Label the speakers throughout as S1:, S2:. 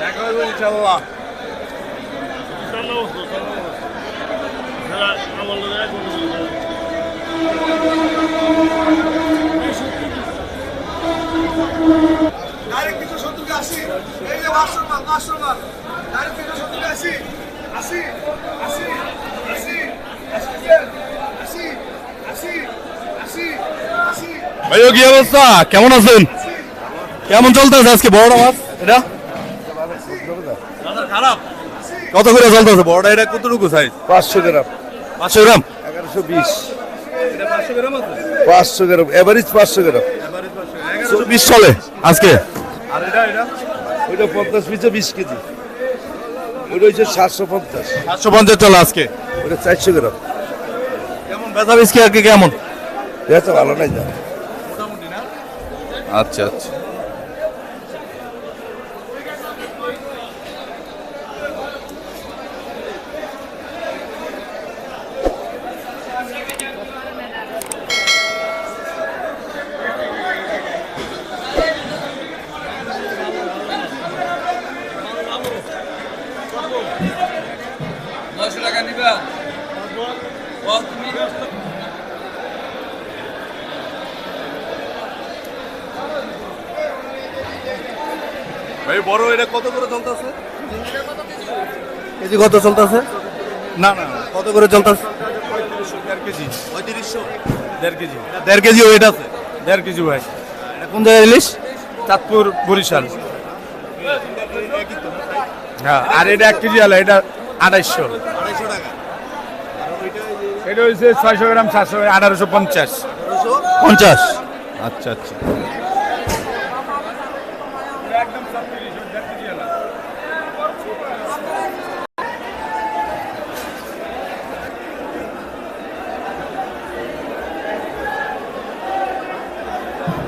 S1: দেখা হবে ইনশাল্লাহ
S2: ডাইরেক্ট দুশো সত্তরকে আসি। এই যে পাঁচশো মাল ডাইরেক্ট দুশো সত্তরকে আসি। আসি আসি।
S1: ভাই কি অবস্থা? কেমন আছেন? কেমন চলতেছে আজকে বড় মাছ? এটা? খারাপ। কত করে চলতেছে? বড়টা এটা কতটুকু সাইজ
S3: পাঁচশো গ্রাম।
S1: পাঁচশো গ্রাম?
S3: এগারোশো বিশ।
S1: পাঁচশো গ্রাম
S3: এভারেজ পাঁচশো গ্রাম।
S1: বিশ চলে আজকে। আর এটা এটা?
S3: ওইটা পঞ্চাশ পিসে বিশ কেজি। ওইটা হচ্ছে সাতশো পঞ্চাশ।
S1: সাতশো পঞ্চাশ চলে আজকে।
S3: ওইটা চারশো গ্রাম।
S1: কেমন? বেচা বিস্কি আজকে কেমন?
S3: এটা ভালো নাই যা।
S1: আচ্ছা আচ্ছা।
S4: Nós jogar
S1: ভাই বড় এটা কত করে চলতেছে? কেজি কত চলতেছে? না না কত করে চলতেছে?
S2: দেড় কেজি।
S1: পঁয়ত্রিশশো?
S2: দেড় কেজি।
S1: দেড় কেজি ওয়েট আছে?
S2: দেড় কেজি ভাই
S1: এটা কোন জায়গায় ইলিশ?
S2: চাঁদপুর বরিশাল। হ্যাঁ আর এটা এক কেজি আলা এটা আড়াইশো।
S1: আড়াইশো টাকা।
S2: এটা হচ্ছে ছয়শো গ্রাম সাতশো আঠারোশো পঞ্চাশ।
S1: পঞ্চাশ। আচ্ছা আচ্ছা।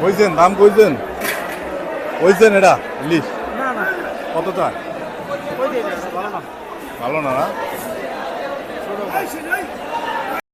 S1: কইছেন দাম কইছেন? কইছেন এটা ইলিশ? কত চায় ভালো না। না